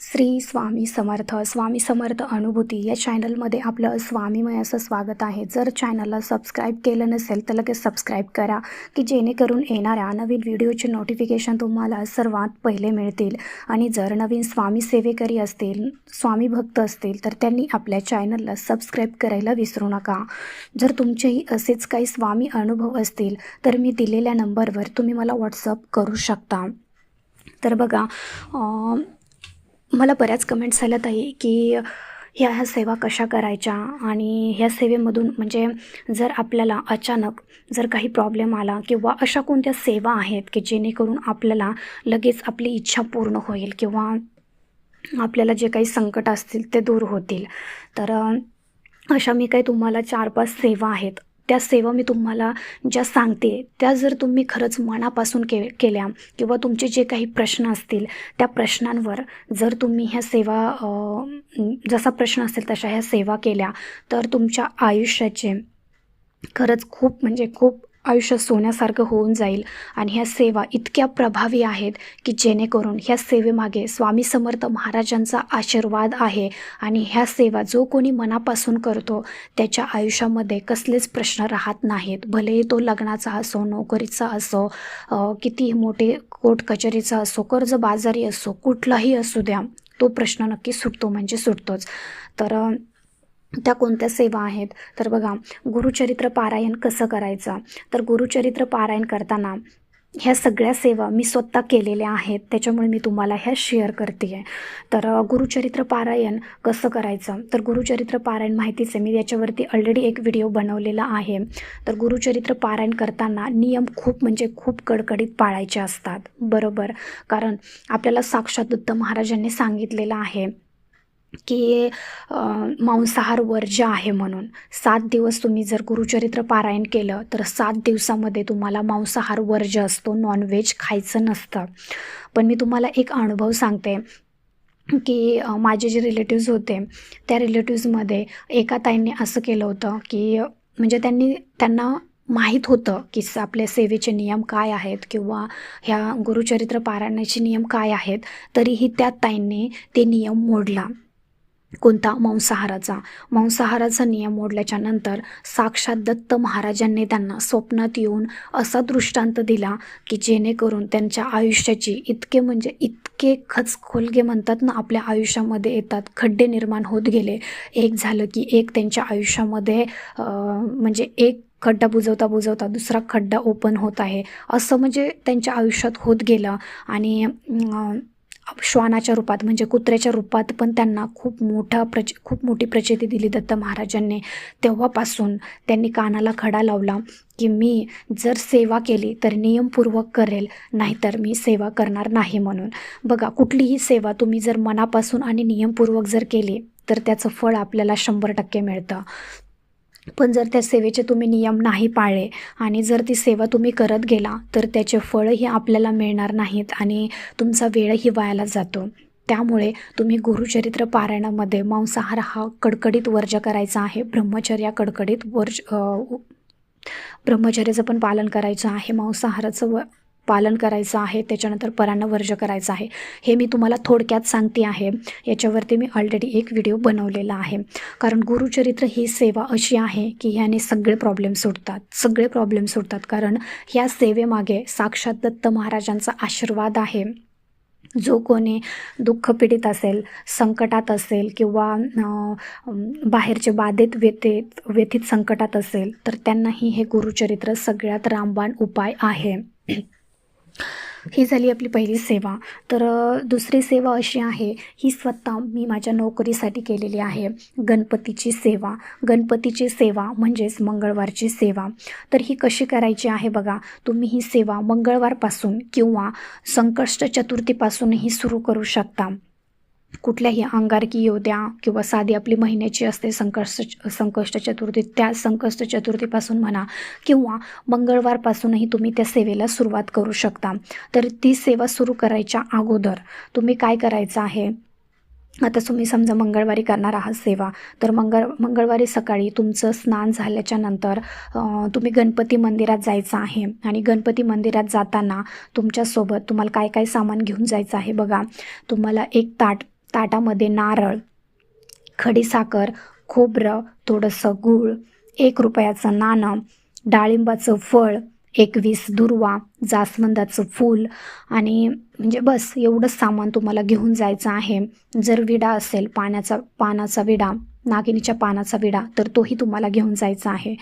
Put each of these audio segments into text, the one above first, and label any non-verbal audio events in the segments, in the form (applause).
श्री स्वामी समर्थ स्वामी समर्थ अनुभूती या चॅनलमध्ये आपलं स्वामीमय असं स्वागत आहे. जर चॅनलला सबस्क्राईब केलं नसेल तर लगेच सबस्क्राईब करा की जेणेकरून येणाऱ्या नवीन व्हिडिओचे नोटिफिकेशन तुम्हाला सर्वात पहिले मिळतील. आणि जर नवीन स्वामी सेवेकरी असतील स्वामी भक्त असतील तर त्यांनी आपल्या चॅनलला सबस्क्राईब करायला विसरू नका. जर तुमचेही असेच काही स्वामी अनुभव असतील तर मी दिलेल्या नंबरवर तुम्ही मला व्हॉट्सअप करू शकता. तर बघा मला बऱ्याच कमेंट्स आल्यात आहे की ह्या ह्या सेवा कशा करायच्या आणि ह्या सेवेमधून म्हणजे जर आपल्याला अचानक जर काही प्रॉब्लेम आला किंवा अशा कोणत्या सेवा आहेत की जेणेकरून आपल्याला लगेच आपली इच्छा पूर्ण होईल किंवा आपल्याला जे काही संकट असतील ते दूर होतील. तर अशा मी काही तुम्हाला चार पाच सेवा आहेत त्या सेवा मी तुम्हाला ज्या सांगते त्या जर तुम्ही खरंच मनापासून के केल्या किंवा तुमचे जे काही प्रश्न असतील त्या प्रश्नांवर जर तुम्ही ह्या सेवा जसा प्रश्न असेल तशा ह्या सेवा केल्या तर तुमच्या आयुष्याचे खरंच खूप म्हणजे खूप आयुष्य सोन्यासारखं होऊन जाईल. आणि ह्या सेवा इतक्या प्रभावी आहेत की जेणेकरून ह्या सेवेमागे स्वामी समर्थ महाराजांचा आशीर्वाद आहे. आणि ह्या सेवा जो कोणी मनापासून करतो त्याच्या आयुष्यामध्ये कसलेच प्रश्न राहत नाहीत. भलेही तो लग्नाचा असो नोकरीचा असो किती कितीही मोठे कोर्ट कचेरीचा असो कर्जबाजारी असो कुठलाही असू द्या तो प्रश्न नक्की सुटतो म्हणजे सुटतोच. तर त्या कोणत्या सेवा आहेत? तर बघा गुरुचरित्र पारायण कसं करायचं? तर गुरुचरित्र पारायण करताना ह्या सगळ्या सेवा मी स्वतः केलेल्या आहेत. त्याच्यामुळे मी तुम्हाला ह्या शेअर करते आहे तर गुरुचरित्र पारायण कसं करायचं? तर गुरुचरित्र पारायण माहितीच आहे मी याच्यावरती ऑलरेडी एक व्हिडिओ बनवलेला आहे. तर गुरुचरित्र पारायण करताना नियम खूप म्हणजे खूप कडकडीत पाळायचे असतात. बरोबर? कारण आपल्याला साक्षात दत्त महाराजांनी सांगितलेलं आहे की मांसाहार वर्ज्य आहे म्हणून सात दिवस तुम्ही जर गुरुचरित्र पारायण केलं तर सात दिवसामध्ये तुम्हाला मांसाहार वर्ज्य असतो नॉनव्हेज खायचं नसतं. पण मी तुम्हाला एक अनुभव सांगते की माझे जे रिलेटिव्ज होते त्या रिलेटिव्जमध्ये एका ताईंनी असं केलं होतं की म्हणजे त्यांनी त्यांना माहीत होतं की स- आपल्या सेवेचे नियम काय आहेत किंवा ह्या गुरुचरित्र पारायणाचे नियम काय आहेत तरीही त्या ताईंनी ते नियम मोडला. कोणता मांसाहाराचा? मांसाहाराचा नियम मोडल्याच्या नंतर साक्षात दत्त महाराजांनी त्यांना स्वप्नात येऊन असा दृष्टांत दिला की जेणेकरून त्यांच्या आयुष्याची इतके म्हणजे इतके खचखोलगे म्हणतात ना आपल्या आयुष्यामध्ये येतात खड्डे निर्माण होत गेले. एक झालं की एक त्यांच्या आयुष्यामध्ये म्हणजे एक खड्डा बुजवता बुजवता दुसरा खड्डा ओपन होत आहे. असं म्हणजे त्यांच्या आयुष्यात होत गेलं आणि श्वानाच्या रूपात म्हणजे कुत्र्याच्या रूपात पण त्यांना खूप मोठा प्रच खूप मोठी प्रचिती दिली दत्त महाराजांनी. तेव्हापासून त्यांनी कानाला खडा लावला की मी जर सेवा केली तर नियमपूर्वक करेल नाहीतर मी सेवा करणार नाही म्हणून. बघा कुठलीही सेवा तुम्ही जर मनापासून आणि नियमपूर्वक जर केली तर त्याचं फळ आपल्याला शंभर टक्के मिळतं. पण जर त्या सेवेचे तुम्ही नियम नाही पाळले आणि जर ती सेवा तुम्ही करत गेला तर त्याचे फळही आपल्याला मिळणार नाहीत आणि तुमचा वेळही वायाला जातो. त्यामुळे तुम्ही गुरुचरित्र पारायणामध्ये मांसाहार हा कडकडीत वर्ज करायचा आहे. ब्रह्मचर्या कडकडीत वर्ज ब्रह्मचर्याचं पण पालन करायचं आहे. मांसाहाराचं व पालन करायचं आहे त्याच्यानंतर परांना वर्ज करायचं आहे. हे मी तुम्हाला थोडक्यात सांगते आहे. याच्यावरती मी ऑलरेडी एक व्हिडिओ बनवलेला आहे. कारण गुरुचरित्र ही सेवा अशी आहे की ह्याने सगळे प्रॉब्लेम सुटतात सगळे प्रॉब्लेम सुटतात कारण ह्या सेवेमागे साक्षात दत्त महाराजांचा आशीर्वाद आहे. जो कोणी दुःखपीडित असेल संकटात असेल किंवा बाहेरचे बाधेत व्यथित व्यथित संकटात असेल तर त्यांनाही हे गुरुचरित्र सगळ्यात रामबाण उपाय आहे. ही झाली आपली पहिली सेवा. तर दुसरी सेवा अशी आहे ही स्वतः मी माझ्या नोकरीसाठी केलेली आहे. गणपतीची सेवा. गणपतीची सेवा म्हणजेच मंगळवारची सेवा. तर ही कशी करायची आहे बघा तुम्ही ही सेवा मंगळवारपासून किंवा संकष्ट चतुर्थीपासूनही सुरू करू शकता. कुठल्याही अंगारकी येऊ द्या किंवा साधी आपली महिन्याची असते संकष्ट संकष्ट चतुर्थी त्या संकष्ट चतुर्थीपासून म्हणा किंवा मंगळवारपासूनही तुम्ही त्या सेवेला सुरुवात करू शकता. तर ती सेवा सुरू करायच्या अगोदर तुम्ही काय करायचं आहे? आता तुम्ही समजा मंगळवारी करणार आहात सेवा तर मंगळ मंगळवारी सकाळी तुमचं स्नान झाल्याच्यानंतर तुम्ही गणपती मंदिरात जायचं आहे आणि गणपती मंदिरात जाताना तुमच्यासोबत तुम्हाला काय काय सामान घेऊन जायचं आहे बघा. तुम्हाला एक ताट ताटामध्ये नारळ खडीसाखर खोबरं थोडंसं गूळ एक रुपयाचं नाणं डाळिंबाचं फळ एकवीस दुर्वा जास्वंदाचं फूल आणि म्हणजे बस एवढंच सामान तुम्हाला घेऊन जायचं आहे. जर विडा असेल पाण्याचा पानाचा विडा नागिनीच्या पानाचा विडा तर तोही तुम्हाला घेऊन जायचा आहे.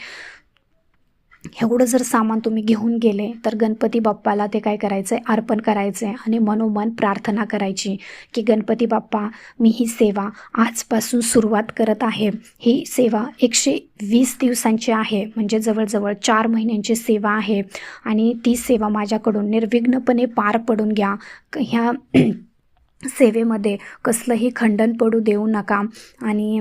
एवढं जर सामान तुम्ही घेऊन गेले तर गणपती बाप्पाला ते काय करायचं आहे अर्पण करायचं आहे आणि मनोमन प्रार्थना करायची की गणपती बाप्पा मी ही सेवा आजपासून सुरुवात करत आहे. ही सेवा एकशे वीस दिवसांची आहे. म्हणजे जवळजवळ चार महिन्यांची सेवा आहे. आणि ती सेवा माझ्याकडून निर्विघ्नपणे पार पडून घ्या. ह्या (clears throat) सेवेमध्ये कसलंही खंडन पडू देऊ नका. आणि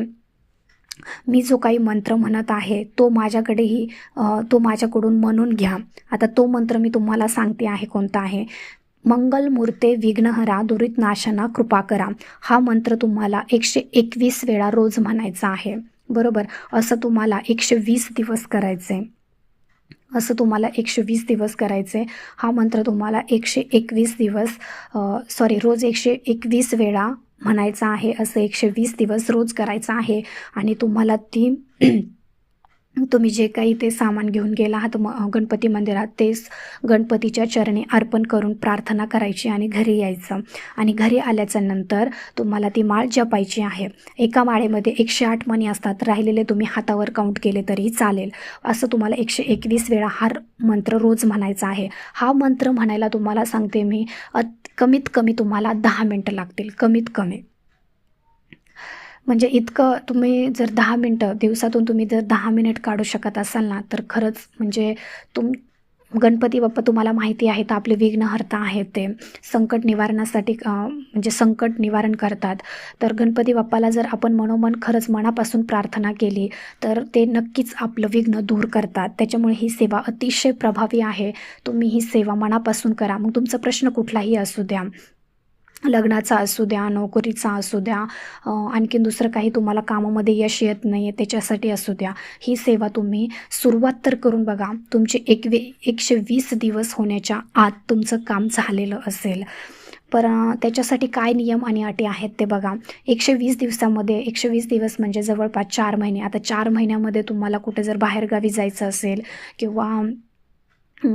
मी जो काही मंत्र म्हणत आहे तो माझ्याकडेही तो माझ्याकडून म्हणून घ्या. आता तो मंत्र मी तुम्हाला सांगते आहे कोणता आहे. मंगल मूर्ते विघ्नहरा दुरित नाशना कृपा करा. हा मंत्र तुम्हाला एकशे एकवीस वेळा रोज म्हणायचा आहे. बरोबर? असं तुम्हाला एकशे वीस दिवस करायचे. असं तुम्हाला एकशे वीस दिवस करायचे. हा मंत्र तुम्हाला एकशे एकवीस दिवस सॉरी रोज एकशे एकवीस वेळा म्हणायचं आहे असं एकशे वीस दिवस रोज करायचं आहे आणि तुम्हाला ती तुम्ही जे काही ते सामान घेऊन गेला आहात म गणपती मंदिरात तेच गणपतीच्या चरणी अर्पण करून प्रार्थना करायची आणि घरी यायचं. आणि घरी आल्याच्यानंतर तुम्हाला ती माळ जपायची आहे. एका माळेमध्ये एकशे आठ मणी असतात. राहिलेले तुम्ही हातावर काउंट केले तरी चालेल. असं तुम्हाला एकशे एकवीस वेळा हा मंत्र रोज म्हणायचा आहे. हा मंत्र म्हणायला तुम्हाला सांगते मी कमीत कमी तुम्हाला दहा मिनटं लागतील. कमीत कमी. म्हणजे इतकं तुम्ही जर दहा मिनटं दिवसातून तुम्ही जर दहा मिनिट काढू शकत असाल ना तर खरंच म्हणजे तुम गणपती बाप्पा तुम्हाला माहिती आहे तर आपले विघ्नहर्ता आहेत ते. संकट निवारणासाठी म्हणजे संकट निवारण करतात. तर गणपती बाप्पाला जर आपण मनोमन खरंच मनापासून प्रार्थना केली तर ते नक्कीच आपलं विघ्न दूर करतात. त्याच्यामुळे ही सेवा अतिशय प्रभावी आहे. तुम्ही ही सेवा मनापासून करा. मग तुमचा प्रश्न कुठलाही असू द्या. लग्नाचा असू द्या नोकरीचा असू द्या आणखीन दुसरं काही तुम्हाला कामामध्ये यश येत नाही आहे त्याच्यासाठी असू द्या. ही सेवा तुम्ही सुरुवात तर करून बघा. तुमचे एकवे एकशे वीस दिवस होण्याच्या आत तुमचं काम झालेलं असेल. पर त्याच्यासाठी काय नियम आणि अटी आहेत ते बघा. एकशे वीस दिवसामध्ये एकशे वीस दिवस म्हणजे जवळपास चार महिने. आता चार महिन्यामध्ये तुम्हाला कुठे जर बाहेरगावी जायचं असेल किंवा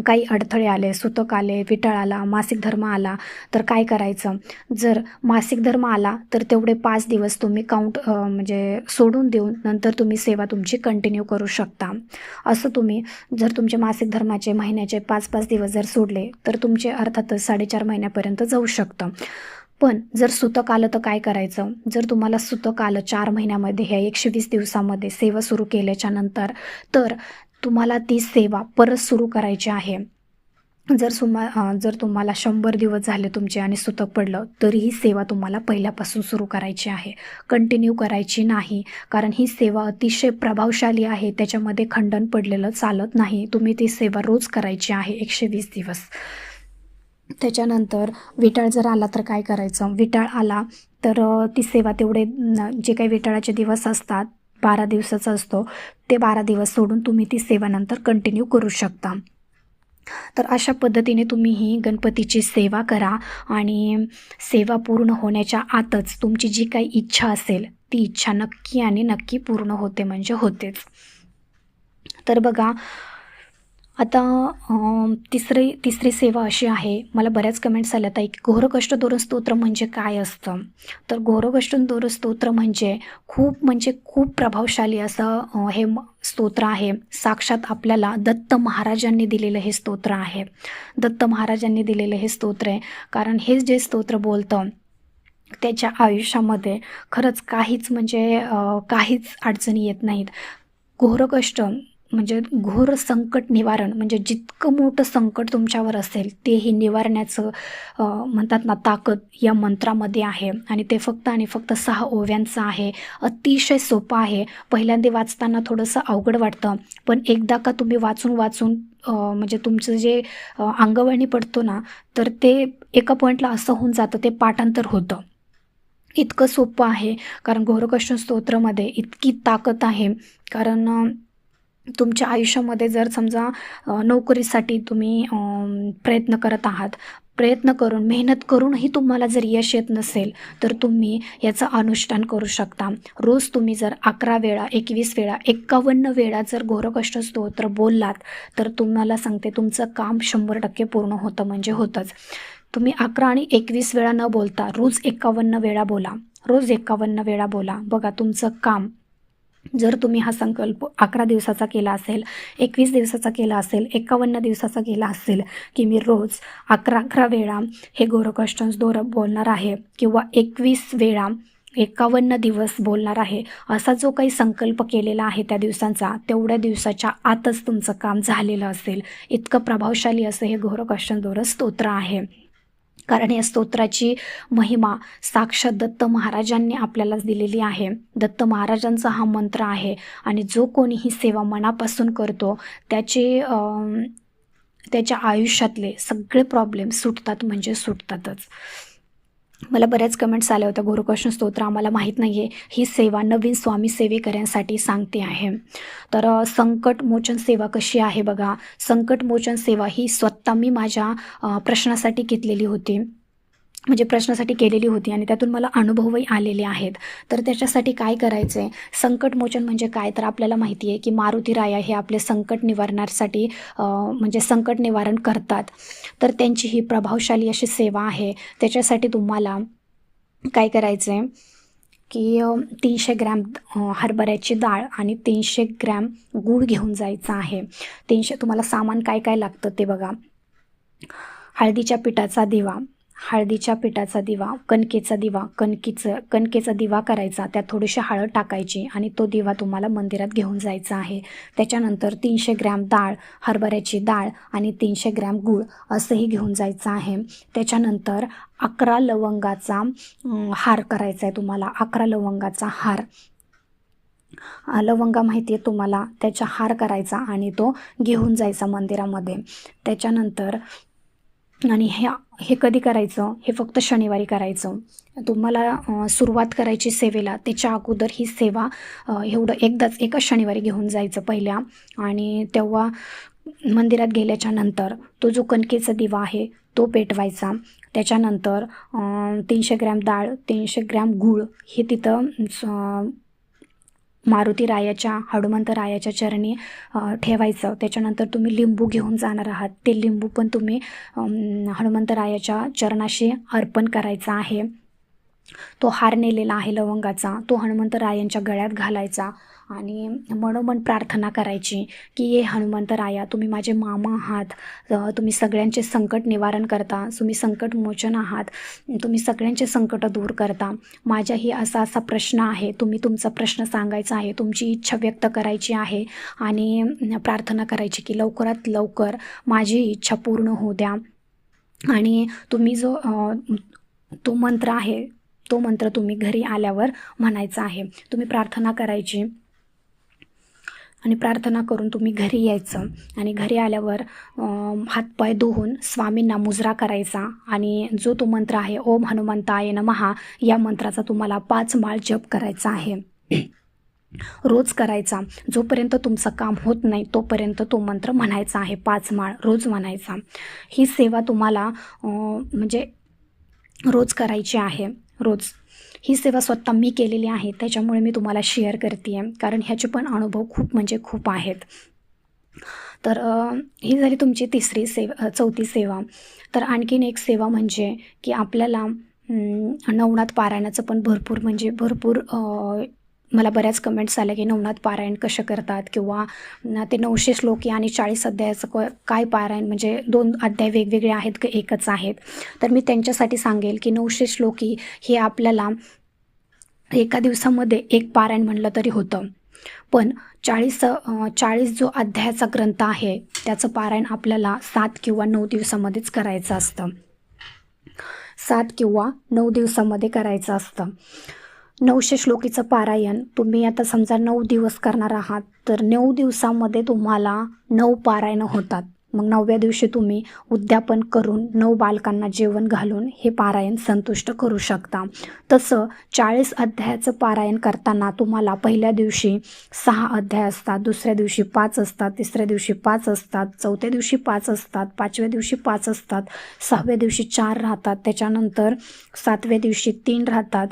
काही अडथळे आले सुतक आले विटाळ आला मासिक धर्म आला तर काय करायचं? जर मासिक धर्म आला तर तेवढे पाच दिवस तुम्ही काउंट म्हणजे सोडून देऊन नंतर तुम्ही सेवा तुमची कंटिन्यू करू शकता. असं तुम्ही जर तुमचे मासिक धर्माचे महिन्याचे पाच पाच दिवस जर सोडले तर तुमचे अर्थातच साडेचार महिन्यापर्यंत जाऊ शकतं. पण जर सुतक आलं तर काय करायचं? जर तुम्हाला सुतक आलं चार महिन्यामध्ये ह्या एकशे वीस दिवसामध्ये सेवा सुरू केल्याच्यानंतर तर तुम्हाला ती सेवा परत सुरू करायची आहे. जर सुमा जर तुम्हाला शंभर दिवस झाले तुमचे आणि सुतक पडलं तरी ही सेवा तुम्हाला पहिल्यापासून सुरू करायची आहे. कंटिन्यू करायची नाही कारण ही सेवा अतिशय प्रभावशाली आहे. त्याच्यामध्ये खंडन पडलेलं चालत नाही. तुम्ही ती सेवा रोज करायची आहे एकशे वीस दिवस. त्याच्यानंतर विटाळ जर आला तर काय करायचं? विटाळ आला तर ती सेवा तेवढे जे काही विटाळाचे दिवस असतात बारा दिवसाचा असतो. ते बारा दिवस सोडून तुम्ही ती सेवा नंतर कंटिन्यू करू शकता. तर अशा पद्धतीने तुम्ही ही गणपतीची सेवा करा आणि सेवा पूर्ण होण्याच्या आतच तुमची जी काही इच्छा असेल ती इच्छा नक्की आणि नक्की पूर्ण होते म्हणजे होतेच. तर बघा आता तिसरी तिसरी सेवा अशी आहे. मला बऱ्याच कमेंट्स आल्या ताई एक घोरकष्ट दोर स्तोत्र म्हणजे काय असतं? तर घोरकष्ट दोर स्तोत्र म्हणजे खूप म्हणजे खूप प्रभावशाली असं हे स्तोत्र आहे. साक्षात आपल्याला दत्त महाराजांनी दिलेलं हे स्तोत्र आहे. दत्त महाराजांनी दिलेलं हे स्तोत्र आहे. कारण हे जे स्तोत्र बोलतं त्याच्या आयुष्यामध्ये खरंच काहीच म्हणजे काहीच अडचणी येत नाहीत. घोरकष्ट म्हणजे घोर संकट निवारण म्हणजे जितकं मोठं संकट तुमच्यावर असेल ते हे निवारण्याचं म्हणतात ना ताकद या मंत्रामध्ये आहे. आणि ते फक्त आणि फक्त सहा ओव्यांचं आहे. अतिशय सोपं आहे. पहिल्यांदा वाचताना थोडंसं अवघड वाटतं पण एकदा का तुम्ही वाचून वाचून म्हणजे तुमचं जे अंगवळणी पडतो ना तर ते एका पॉईंटला असं होऊन जातं ते पाठांतर होतं. इतकं सोपं आहे कारण घोरकष्ट स्तोत्रामध्ये इतकी ताकद आहे. कारण तुमच्या आयुष्यामध्ये जर समजा नोकरीसाठी तुम्ही प्रयत्न करत आहात प्रयत्न करून मेहनत करूनही तुम्हाला जर यश येत नसेल तर तुम्ही याचं अनुष्ठान करू शकता. रोज तुम्ही जर अकरा वेळा एकवीस वेळा एक्कावन्न वेळा जर घोरकष्ट स्तोत्र बोललात तर तुम्हाला सांगते तुमचं काम शंभर टक्के पूर्ण होतं म्हणजे होतंच. तुम्ही अकरा आणि एकवीस वेळा न बोलता रोज एकावन्न वेळा बोला. रोज एकावन्न वेळा बोला. बघा तुमचं काम जर तुम्ही हा संकल्प अकरा दिवसाचा केला असेल एकवीस दिवसाचा केला असेल एकावन्न दिवसाचा केला असेल की मी रोज अकरा अकरा वेळा हे गोरखष्टन्स दोर बोलणार आहे किंवा एकवीस वेळा एकावन्न दिवस बोलणार आहे असा जो काही संकल्प केलेला आहे त्या दिवसांचा तेवढ्या दिवसाच्या आतच तुमचं काम झालेलं असेल. इतकं प्रभावशाली असं हे घोरकष्टन दोर स्तोत्र आहे. कारण या स्तोत्राची महिमा साक्षात दत्त महाराजांनी आपल्यालाच दिलेली आहे. दत्त महाराजांचा हा मंत्र आहे आणि जो कोणी ही सेवा मनापासून करतो त्याचे त्याच्या आयुष्यातले सगळे प्रॉब्लेम सुटतात म्हणजे सुटतातच. मला बऱ्याच कमेंट्स आल्या होत्या. गुरुकृष्ण स्तोत्र आम्हाला माहीत नाही आहे ही सेवा नवीन स्वामी सेवेकऱ्यांसाठी सांगते आहे. तर संकट संकटमोचन सेवा कशी आहे बघा. संकटमोचन सेवा ही स्वतः मी माझ्या प्रश्नासाठी घेतलेली होती. म्हणजे प्रश्नासाठी केलेली होती आणि त्यातून मला अनुभवही आलेले आहेत. तर त्याच्यासाठी काय करायचं आहे संकटमोचन म्हणजे काय? तर आपल्याला माहिती आहे की मारुती राया हे आपले संकट निवारण्यासाठी म्हणजे संकट निवारण करतात. तर त्यांची ही प्रभावशाली अशी सेवा आहे. त्याच्यासाठी तुम्हाला काय करायचं आहे की तीनशे ग्रॅम हरभऱ्याची डाळ आणि तीनशे ग्रॅम गूळ घेऊन जायचं आहे. तीनशे तुम्हाला सामान काय काय लागतं ते बघा. हळदीच्या पिठाचा दिवा हळदीच्या पिठाचा दिवा कणकेचा दिवा कणकीचं कणकेचा दिवा करायचा त्यात थोडीशी हळद टाकायची आणि तो दिवा तुम्हाला मंदिरात घेऊन जायचा आहे. त्याच्यानंतर तीनशे ग्रॅम डाळ हरभऱ्याची डाळ आणि तीनशे ग्रॅम गूळ असंही घेऊन जायचं आहे. त्याच्यानंतर अकरा लवंगाचा हार करायचा आहे तुम्हाला. अकरा लवंगाचा हार. लवंगा माहिती आहे तुम्हाला? त्याचा हार करायचा आणि तो घेऊन जायचा मंदिरामध्ये. त्याच्यानंतर आणि हे हे कधी करायचं? हे फक्त शनिवारी करायचं. तुम्हाला सुरुवात करायची सेवेला. त्याच्या अगोदर ही सेवा एवढं एकदाच एकाच शनिवारी घेऊन जायचं पहिल्या. आणि तेव्हा मंदिरात गेल्याच्यानंतर तो जो कणकेचा दिवा आहे तो पेटवायचा. त्याच्यानंतर तीनशे ग्रॅम डाळ तीनशे ग्रॅम गूळ हे तिथं मारुती रायाच्या हनुमंत रायाच्या चरणी ठेवायचं. त्याच्यानंतर तुम्ही लिंबू घेऊन जाणार आहात. ते लिंबू पण तुम्ही हनुमंतरायाच्या हनुमंत रायाच्या चरणाशी अर्पण करायचं आहे. तो हार नेलेला आहे लवंगाचा. तो हनुमंत रायांच्या गळ्यात घालायचा. आणि मनोमन प्रार्थना करायची की ये हनुमंतराया तुम्ही माझे मामा आहात. तुम्ही सगळ्यांचे संकट निवारण करता. तुम्ही संकट मोचन आहात. तुम्ही सगळ्यांचे संकट दूर करता. माझ्याही असा असा प्रश्न आहे. तुम्ही तुमचा प्रश्न सांगायचा आहे. तुमची इच्छा व्यक्त करायची आहे. आणि प्रार्थना करायची की लवकरात लवकर माझी इच्छा पूर्ण होऊ द्या. आणि तुम्ही जो तो मंत्र आहे तो मंत्र तुम्ही घरी आल्यावर म्हणायचा आहे. तुम्ही प्रार्थना करायची. आणि प्रार्थना करून तुम्ही घरी यायचं. आणि घरी आल्यावर हातपाय धुवून स्वामींना मुजरा करायचा. आणि जो तो मंत्र आहे ओम हनुमंताय नमहा या मंत्राचा तुम्हाला पाच माळ जप करायचा आहे. (clears throat) रोज करायचा. जोपर्यंत तुमचं काम होत नाही तोपर्यंत तो मंत्र म्हणायचा आहे पाच माळ रोज म्हणायचा. ही सेवा तुम्हाला म्हणजे रोज करायची आहे. रोज. ही सेवा स्वतः मी केलेली आहे त्याच्यामुळे मी तुम्हाला शेअर करते आहे कारण ह्याचे पण अनुभव खूप म्हणजे खूप आहेत. तर ही झाली तुमची तिसरी सेवा चौथी सेवा. तर आणखीन एक सेवा म्हणजे की आपल्याला नवनाथ पारायणाचं पण भरपूर म्हणजे भरपूर मला बऱ्याच कमेंट्स आल्या की नवनाथ पारायण कसं करतात किंवा ते नऊशे श्लोकी आणि चाळीस अध्यायाचं क काय पारायण म्हणजे दोन अध्याय वेगवेगळे आहेत का एकच आहेत? तर मी त्यांच्यासाठी सांगेल की नऊशे श्लोकी हे आपल्याला एका दिवसामध्ये एक पारायण म्हणलं तरी होतं. पण चाळीस चाळीस जो अध्यायाचा ग्रंथ आहे त्याचं पारायण आपल्याला सात किंवा नऊ दिवसामध्येच करायचं असतं. सात किंवा नऊ दिवसामध्ये करायचं असतं. नऊशे श्लोकीचं पारायण. तुम्ही आता समजा नऊ दिवस करणार आहात तर नऊ दिवसामध्ये तुम्हाला नऊ पारायणं होतात. मग नवव्या दिवशी तुम्ही उद्यापन करून नऊ बालकांना जेवण घालून हे पारायण संतुष्ट करू शकता. तसं चाळीस अध्यायाचं पारायण करताना तुम्हाला पहिल्या दिवशी सहा अध्याय असतात दुसऱ्या दिवशी पाच असतात तिसऱ्या दिवशी पाच असतात चौथ्या दिवशी पाच असतात पाचव्या दिवशी पाच असतात सहाव्या दिवशी चार राहतात त्याच्यानंतर सातव्या दिवशी तीन राहतात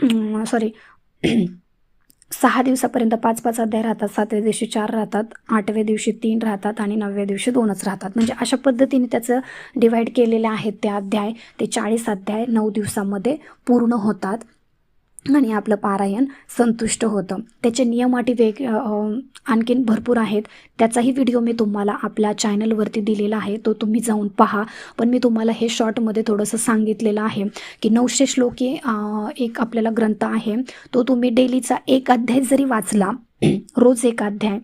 सॉरी (clears throat) सहा दिवसापर्यंत पाच पाच अध्याय राहतात सातव्या दिवशी चार राहतात आठव्या दिवशी तीन राहतात आणि नवव्या दिवशी दोनच राहतात. म्हणजे अशा पद्धतीने त्याचं डिवाईड केलेले आहेत ते अध्याय. ते चाळीस अध्याय नऊ दिवसामध्ये पूर्ण होतात. आणि आपलं पारायण संतुष्ट होतं. त्याचे नियम अटी वेग आणखीन भरपूर आहेत. त्याचाही व्हिडिओ मी तुम्हाला आपल्या चॅनलवरती दिलेला आहे. तो तुम्ही जाऊन पहा. पण मी तुम्हाला हे शॉर्टमध्ये थोडंसं सांगितलेलं आहे की नऊशे श्लोकी एक आपल्याला ग्रंथ आहे. तो तुम्ही डेलीचा एक अध्याय जरी वाचला (clears throat) रोज एक अध्याय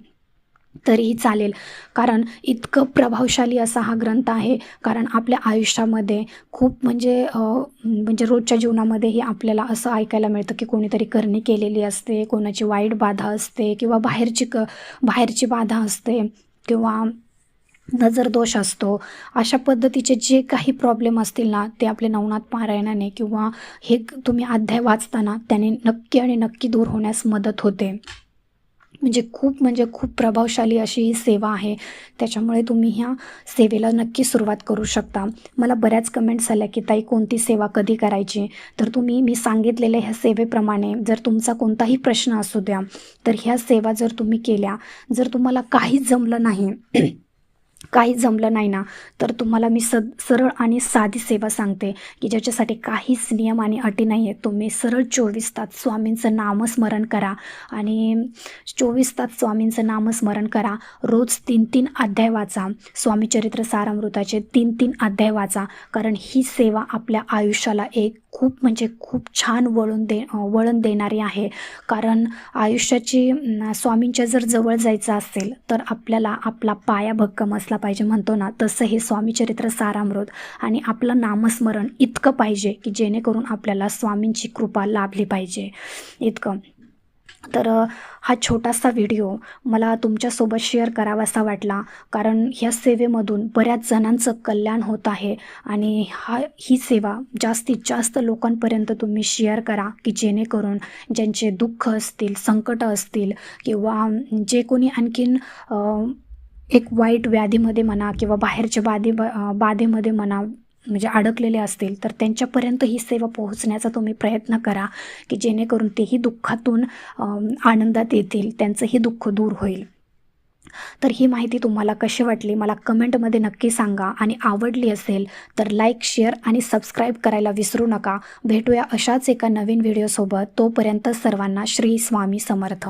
तरीही चालेल. कारण इतकं प्रभावशाली असा हा ग्रंथ आहे. कारण आपल्या आयुष्यामध्ये खूप म्हणजे म्हणजे रोजच्या जीवनामध्येही आपल्याला असं ऐकायला मिळतं की कोणीतरी करणी केलेली असते कोणाची वाईट बाधा असते किंवा बाहेरची क बाहेरची बाधा असते किंवा नजर दोष असतो. अशा पद्धतीचे जे काही प्रॉब्लेम असतील ना ते आपले नवनाथ पारायणाने किंवा हे तुम्ही अध्याय वाचताना त्याने नक्की आणि नक्की दूर होण्यास मदत होते. म्हणजे खूप म्हणजे खूप प्रभावशाली अशी ही सेवा आहे. त्याच्यामुळे तुम्ही ह्या सेवेला नक्की सुरुवात करू शकता. मला बऱ्याच कमेंट्स आल्या की ताई कोणती सेवा कधी करायची? तर तुम्ही मी सांगितलेल्या ह्या सेवेप्रमाणे जर तुमचा कोणताही प्रश्न असू द्या तर ह्या सेवा जर तुम्ही केल्या जर तुम्हाला काहीच जमलं नाही काही जमलं नाही ना तर तुम्हाला मी स सरळ आणि साधी सेवा सांगते की ज्याच्यासाठी काहीच नियम आणि अटी नाही आहेत तुम्ही सरळ चोवीस तास स्वामींचं नामस्मरण करा आणि चोवीस तास स्वामींचं नामस्मरण करा. रोज तीन तीन अध्याय वाचा. स्वामी चरित्र सारामृताचे तीन तीन अध्याय वाचा. कारण ही सेवा आपल्या आयुष्याला एक खूप म्हणजे खूप छान वळून दे वळण देणारी आहे. कारण आयुष्याची स्वामींच्या जर जवळ जायचं असेल तर आपल्याला आपला पाया भक्कम असला पाहिजे. म्हणतो ना तसं हे स्वामीचरित्र सारामृत आणि आपलं नामस्मरण इतकं पाहिजे की जेणेकरून आपल्याला स्वामींची कृपा लाभली पाहिजे. इतकं. तर हा छोटासा व्हिडिओ मला तुमच्यासोबत शेअर करावासा वाटला. कारण ह्या सेवेमधून बऱ्याच जणांचं कल्याण होत आहे आणि हा ही सेवा जास्तीत जास्त लोकांपर्यंत तुम्ही शेअर करा की जेणेकरून ज्यांचे दुःख असतील संकट असतील किंवा जे कोणी आणखीन एक वाईट व्याधीमध्ये म्हणा किंवा बाहेरच्या बाधे बाधेमध्ये म्हणा म्हणजे अडकलेले असतील तर त्यांच्यापर्यंत ही सेवा पोहोचण्याचा तुम्ही प्रयत्न करा की जेणेकरून तेही दुःखातून आनंदात येतील त्यांचंही दुःख दूर होईल. तर ही माहिती तुम्हाला कशी वाटली? मला कमेंटमध्ये नक्की सांगा. आणि आवडली असेल तर लाईक शेअर आणि सबस्क्राईब करायला विसरू नका. भेटूया अशाच एका नवीन व्हिडिओसोबत. तोपर्यंत सर्वांना श्री स्वामी समर्थ.